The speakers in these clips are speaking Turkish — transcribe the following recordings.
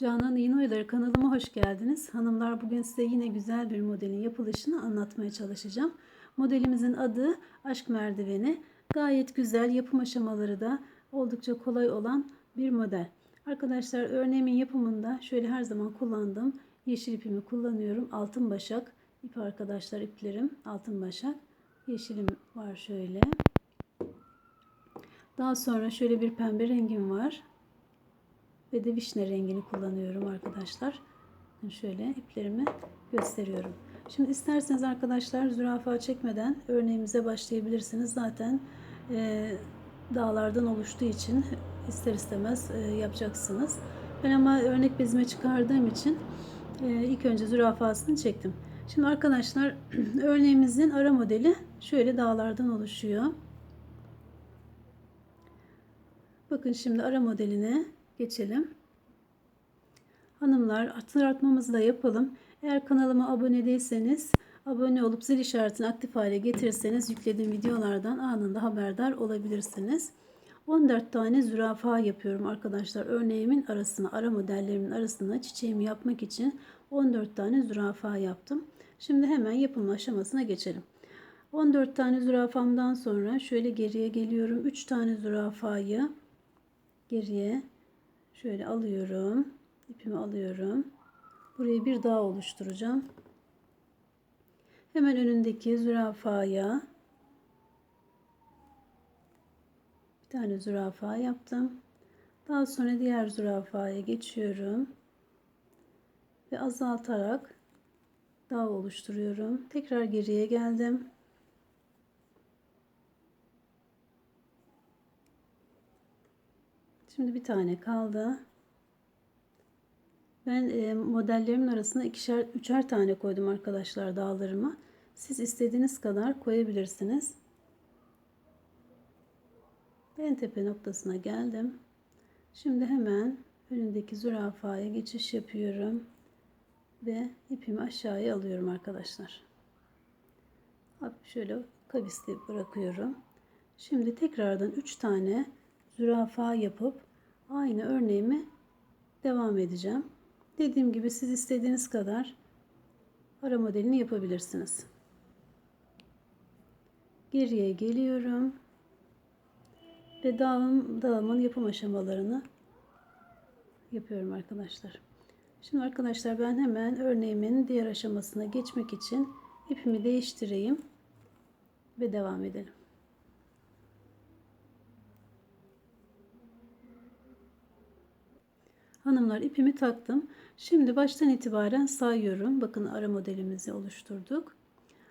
Canan İğne Oyaları kanalıma hoş geldiniz. Hanımlar bugün size yine güzel bir modelin yapılışını anlatmaya çalışacağım. Modelimizin adı Aşk Merdiveni. Gayet güzel yapım aşamaları da oldukça kolay olan bir model. Arkadaşlar örneğimin yapımında şöyle her zaman kullandığım yeşil ipimi kullanıyorum. Altın başak ip arkadaşlar iplerim altın başak. Yeşilim var şöyle. Daha sonra şöyle bir pembe rengim var ve de vişne rengini kullanıyorum arkadaşlar. Şöyle iplerimi gösteriyorum. Şimdi isterseniz arkadaşlar zürafa çekmeden örneğimize başlayabilirsiniz. Zaten e, dağlardan oluştuğu için ister istemez e, yapacaksınız. Ben ama örnek bezime çıkardığım için e, ilk önce zürafasını çektim. Şimdi arkadaşlar örneğimizin ara modeli şöyle dağlardan oluşuyor. Bakın şimdi ara modeline geçelim. Hanımlar hatırlatmamızı da yapalım. Eğer kanalıma abone değilseniz abone olup zil işaretini aktif hale getirirseniz yüklediğim videolardan anında haberdar olabilirsiniz. 14 tane zürafa yapıyorum arkadaşlar. Örneğimin arasına, ara modellerimin arasına çiçeğimi yapmak için 14 tane zürafa yaptım. Şimdi hemen yapım aşamasına geçelim. 14 tane zürafamdan sonra şöyle geriye geliyorum. 3 tane zürafayı geriye Şöyle alıyorum. ipimi alıyorum. Burayı bir daha oluşturacağım. Hemen önündeki zürafaya bir tane zürafa yaptım. Daha sonra diğer zürafaya geçiyorum. Ve azaltarak daha oluşturuyorum. Tekrar geriye geldim. Şimdi bir tane kaldı. Ben e, modellerimin arasına ikişer, üçer tane koydum arkadaşlar dağlarıma. Siz istediğiniz kadar koyabilirsiniz. En tepe noktasına geldim. Şimdi hemen önündeki zürafaya geçiş yapıyorum. Ve ipimi aşağıya alıyorum arkadaşlar. Şöyle kavisli bırakıyorum. Şimdi tekrardan 3 tane zürafa yapıp aynı örneğimi devam edeceğim. Dediğim gibi siz istediğiniz kadar ara modelini yapabilirsiniz. Geriye geliyorum. Ve dağım, dağımın yapım aşamalarını yapıyorum arkadaşlar. Şimdi arkadaşlar ben hemen örneğimin diğer aşamasına geçmek için ipimi değiştireyim ve devam edelim. Hanımlar ipimi taktım. Şimdi baştan itibaren sayıyorum. Bakın ara modelimizi oluşturduk.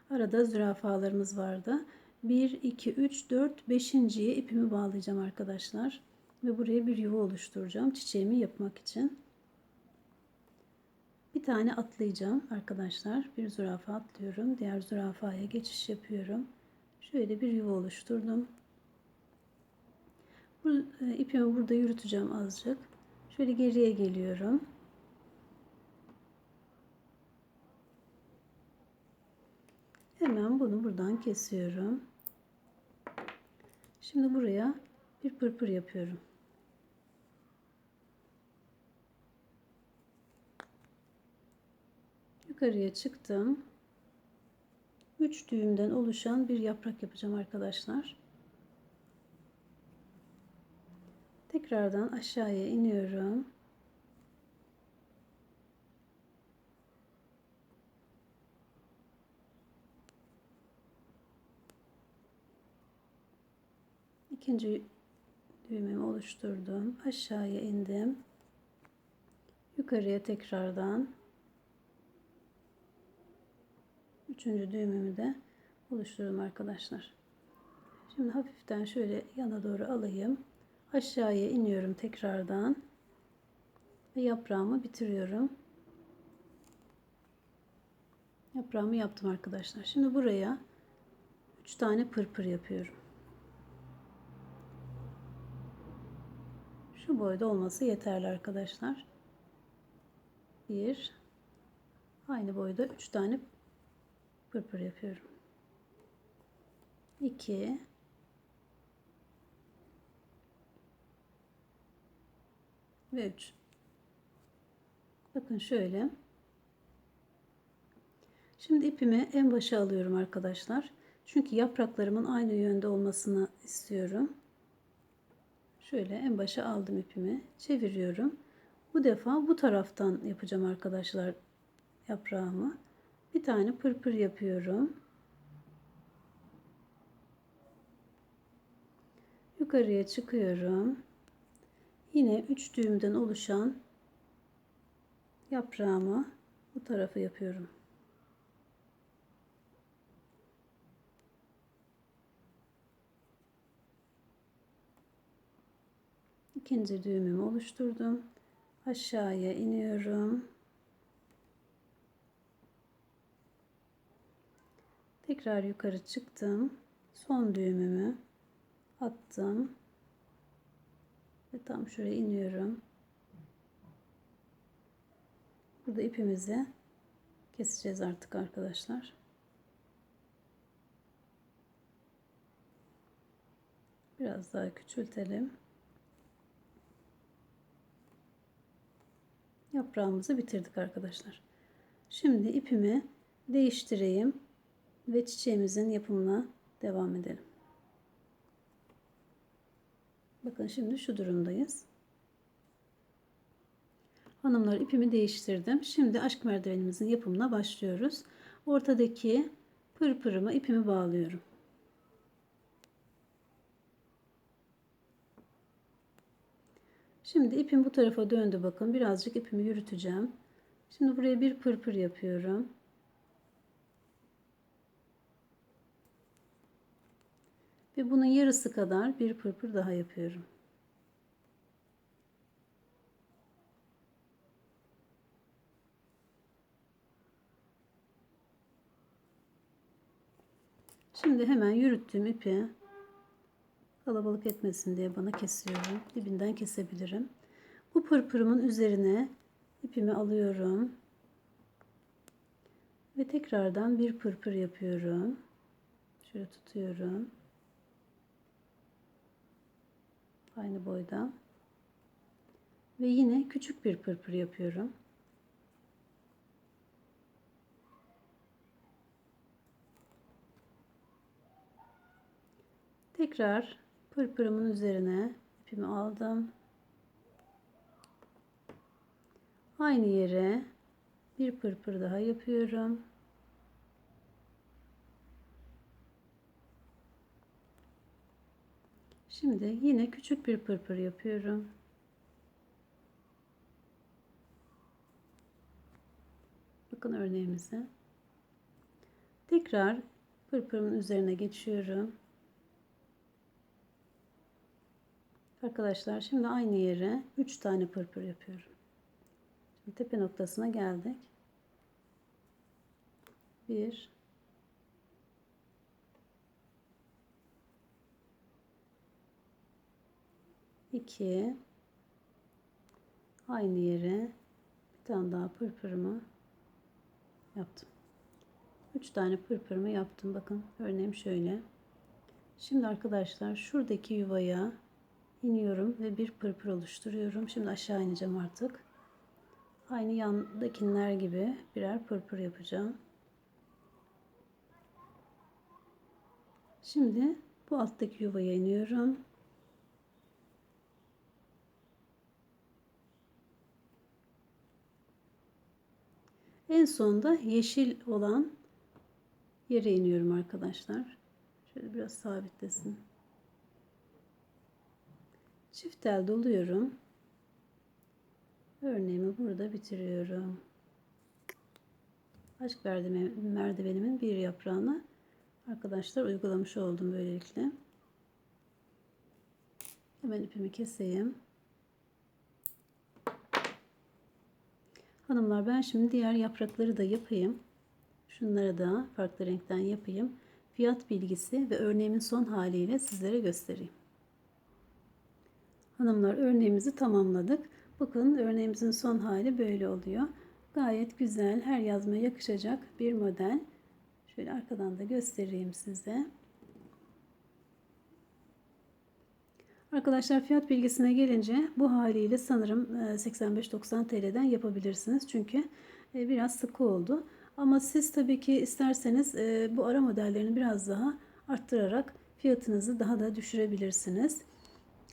Arada zürafalarımız vardı. 1, 2, 3, 4, 5.ye ipimi bağlayacağım arkadaşlar. Ve buraya bir yuva oluşturacağım. Çiçeğimi yapmak için. Bir tane atlayacağım arkadaşlar. Bir zürafa atlıyorum. Diğer zürafaya geçiş yapıyorum. Şöyle bir yuva oluşturdum. Bu, e, ipimi burada yürüteceğim azıcık. Şöyle geriye geliyorum. Hemen bunu buradan kesiyorum. Şimdi buraya bir pırpır yapıyorum. Yukarıya çıktım. 3 düğümden oluşan bir yaprak yapacağım arkadaşlar. Tekrardan aşağıya iniyorum. İkinci düğümümü oluşturdum. Aşağıya indim. Yukarıya tekrardan üçüncü düğümümü de oluşturuyorum arkadaşlar. Şimdi hafiften şöyle yana doğru alayım aşağıya iniyorum tekrardan ve yaprağımı bitiriyorum. Yaprağımı yaptım arkadaşlar. Şimdi buraya 3 tane pırpır yapıyorum. Şu boyda olması yeterli arkadaşlar. Bir aynı boyda 3 tane pırpır yapıyorum. 2 ve 3. Bakın şöyle. Şimdi ipimi en başa alıyorum arkadaşlar. Çünkü yapraklarımın aynı yönde olmasını istiyorum. Şöyle en başa aldım ipimi. Çeviriyorum. Bu defa bu taraftan yapacağım arkadaşlar yaprağımı. Bir tane pırpır yapıyorum. Yukarıya çıkıyorum. Yine 3 düğümden oluşan yaprağımı bu tarafa yapıyorum. İkinci düğümümü oluşturdum. Aşağıya iniyorum. Tekrar yukarı çıktım. Son düğümümü attım. Ve tam şuraya iniyorum. Burada ipimizi keseceğiz artık arkadaşlar. Biraz daha küçültelim. Yaprağımızı bitirdik arkadaşlar. Şimdi ipimi değiştireyim ve çiçeğimizin yapımına devam edelim. Bakın şimdi şu durumdayız. Hanımlar ipimi değiştirdim. Şimdi aşk merdivenimizin yapımına başlıyoruz. Ortadaki pırpırımı ipimi bağlıyorum. Şimdi ipim bu tarafa döndü bakın. Birazcık ipimi yürüteceğim. Şimdi buraya bir pırpır yapıyorum. Ve bunun yarısı kadar bir pırpır daha yapıyorum. Şimdi hemen yürüttüğüm ipi kalabalık etmesin diye bana kesiyorum. Dibinden kesebilirim. Bu pırpırımın üzerine ipimi alıyorum. Ve tekrardan bir pırpır yapıyorum. Şöyle tutuyorum. Aynı boyda. Ve yine küçük bir pırpır yapıyorum. Tekrar pırpırımın üzerine ipimi aldım. Aynı yere bir pırpır daha yapıyorum. Şimdi yine küçük bir pırpır yapıyorum. Bakın örneğimize. Tekrar pırpırımın üzerine geçiyorum. Arkadaşlar şimdi aynı yere 3 tane pırpır yapıyorum. Şimdi tepe noktasına geldik. 1 2 aynı yere bir tane daha pırpırımı yaptım. 3 tane pırpırımı yaptım. Bakın örneğim şöyle. Şimdi arkadaşlar şuradaki yuvaya iniyorum ve bir pırpır oluşturuyorum. Şimdi aşağı ineceğim artık. Aynı yandakiler gibi birer pırpır yapacağım. Şimdi bu alttaki yuvaya iniyorum. En sonda yeşil olan yere iniyorum arkadaşlar. Şöyle biraz sabitlesin. Çift el doluyorum. Örneğimi burada bitiriyorum. Aşk merdivenimin bir yaprağını arkadaşlar uygulamış oldum böylelikle. Hemen ipimi keseyim. Hanımlar ben şimdi diğer yaprakları da yapayım. Şunları da farklı renkten yapayım. Fiyat bilgisi ve örneğimin son haliyle sizlere göstereyim. Hanımlar örneğimizi tamamladık. Bakın örneğimizin son hali böyle oluyor. Gayet güzel, her yazmaya yakışacak bir model. Şöyle arkadan da göstereyim size. Arkadaşlar fiyat bilgisine gelince bu haliyle sanırım e, 85-90 TL'den yapabilirsiniz. Çünkü e, biraz sıkı oldu. Ama siz tabii ki isterseniz e, bu ara modellerini biraz daha arttırarak fiyatınızı daha da düşürebilirsiniz.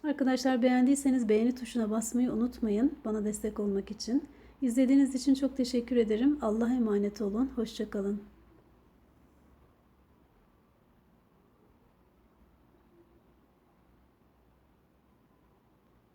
Arkadaşlar beğendiyseniz beğeni tuşuna basmayı unutmayın bana destek olmak için. İzlediğiniz için çok teşekkür ederim. Allah'a emanet olun. Hoşçakalın.